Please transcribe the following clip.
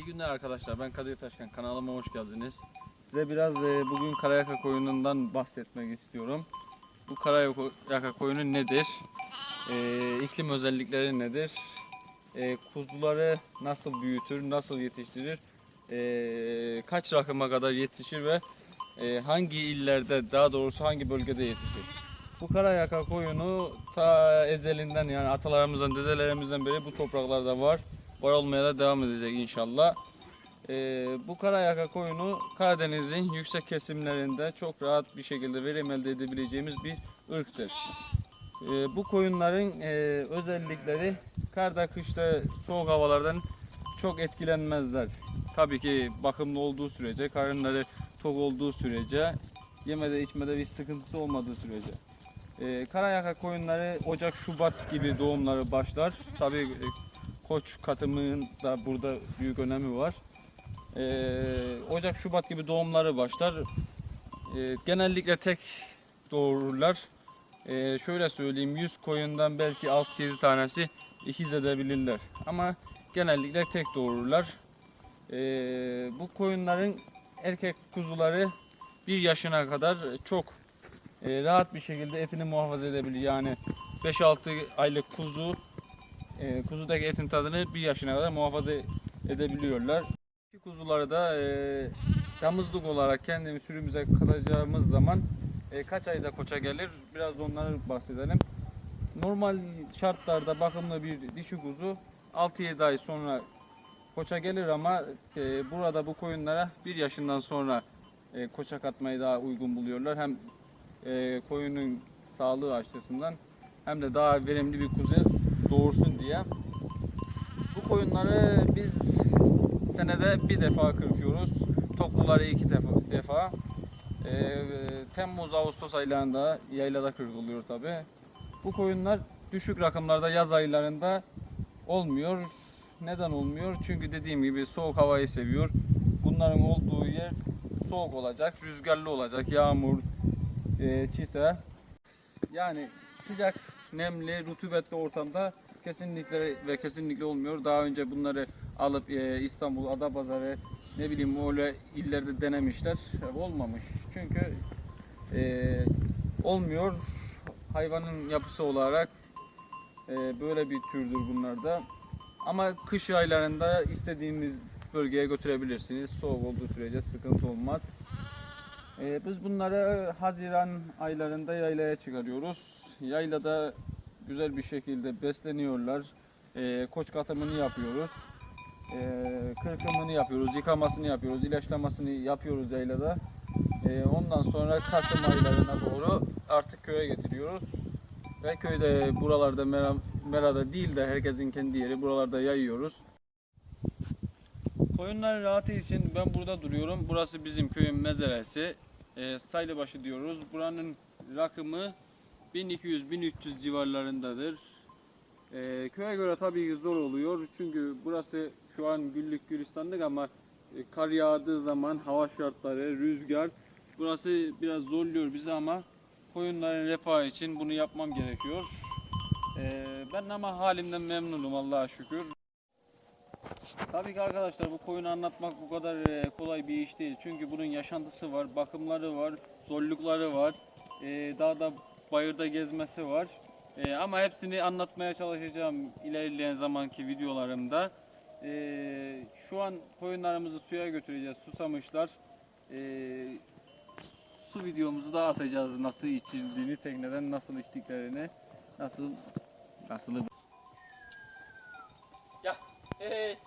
İyi günler arkadaşlar. Ben Kadir Taşkan. Kanalıma hoş geldiniz. Size biraz e, bugün Karayaka koyunundan bahsetmek istiyorum. Bu Karayaka koyunu nedir? E, iklim özellikleri nedir? E, kuzuları nasıl büyütür, nasıl yetiştirir? E, kaç rakıma kadar yetişir ve hangi illerde, daha doğrusu hangi bölgede yetişir? Bu Karayaka koyunu ta ezelinden yani atalarımızdan, dedelerimizden beri bu topraklarda var var olmaya da devam edecek inşallah. Ee, bu karayaka koyunu Karadeniz'in yüksek kesimlerinde çok rahat bir şekilde verim elde edebileceğimiz bir ırktır. Ee, bu koyunların e, özellikleri karda kışta soğuk havalardan çok etkilenmezler. Tabii ki bakımlı olduğu sürece, karınları tok olduğu sürece, yemede içmede bir sıkıntısı olmadığı sürece. Ee, karayaka koyunları Ocak Şubat gibi doğumları başlar. Tabii e, koç katımının da burada büyük önemi var. Ee, Ocak Şubat gibi doğumları başlar. Ee, genellikle tek doğururlar. Ee, şöyle söyleyeyim 100 koyundan belki 6-7 tanesi ikiz edebilirler. Ama genellikle tek doğururlar. Ee, bu koyunların erkek kuzuları bir yaşına kadar çok e, rahat bir şekilde etini muhafaza edebilir. Yani 5-6 aylık kuzu e, kuzudaki etin tadını bir yaşına kadar muhafaza edebiliyorlar. Kuzuları da e, damızlık olarak kendimiz sürümüze katacağımız zaman e, kaç ayda koça gelir biraz da onları bahsedelim. Normal şartlarda bakımlı bir dişi kuzu 6-7 ay sonra koça gelir ama e, burada bu koyunlara bir yaşından sonra e, koça katmayı daha uygun buluyorlar. Hem e, koyunun sağlığı açısından hem de daha verimli bir kuzu doğursun diye. Bu koyunları biz senede bir defa kırpıyoruz. Topluları iki defa. defa. Ee, Temmuz Ağustos aylarında yaylada kırılıyor tabi. Bu koyunlar düşük rakımlarda yaz aylarında olmuyor. Neden olmuyor? Çünkü dediğim gibi soğuk havayı seviyor. Bunların olduğu yer soğuk olacak, rüzgarlı olacak, yağmur, e, çise. Yani sıcak, nemli, rutubetli ortamda kesinlikle ve kesinlikle olmuyor. Daha önce bunları alıp e, İstanbul, Adapazarı, ne bileyim öyle illerde denemişler. Olmamış. Çünkü e, olmuyor. Hayvanın yapısı olarak e, böyle bir türdür bunlar da. Ama kış aylarında istediğiniz bölgeye götürebilirsiniz. Soğuk olduğu sürece sıkıntı olmaz. E, biz bunları Haziran aylarında yaylaya çıkarıyoruz. Yaylada güzel bir şekilde besleniyorlar. E, koç katımını yapıyoruz. E, kırkımını yapıyoruz, yıkamasını yapıyoruz, ilaçlamasını yapıyoruz yaylada. E, ondan sonra Kasım aylarına doğru artık köye getiriyoruz. Ve köyde buralarda mera, merada değil de herkesin kendi yeri buralarda yayıyoruz. Koyunların rahatı için ben burada duruyorum. Burası bizim köyün mezaresi. E, Saylıbaşı diyoruz. Buranın rakımı 1200-1300 civarlarındadır. Ee, köye göre tabii ki zor oluyor. Çünkü burası şu an güllük gülistanlık ama e, kar yağdığı zaman hava şartları, rüzgar burası biraz zorluyor bizi ama koyunların refahı için bunu yapmam gerekiyor. Ee, ben ama halimden memnunum Allah'a şükür. Tabii ki arkadaşlar bu koyunu anlatmak bu kadar e, kolay bir iş değil. Çünkü bunun yaşantısı var, bakımları var, zorlukları var. Ee, dağda bayırda gezmesi var. Ee, ama hepsini anlatmaya çalışacağım ilerleyen zamanki videolarımda. Ee, şu an koyunlarımızı suya götüreceğiz. Susamışlar. Ee, su videomuzu da atacağız. Nasıl içildiğini, tekneden nasıl içtiklerini, nasıl nasıl. Ya, hey.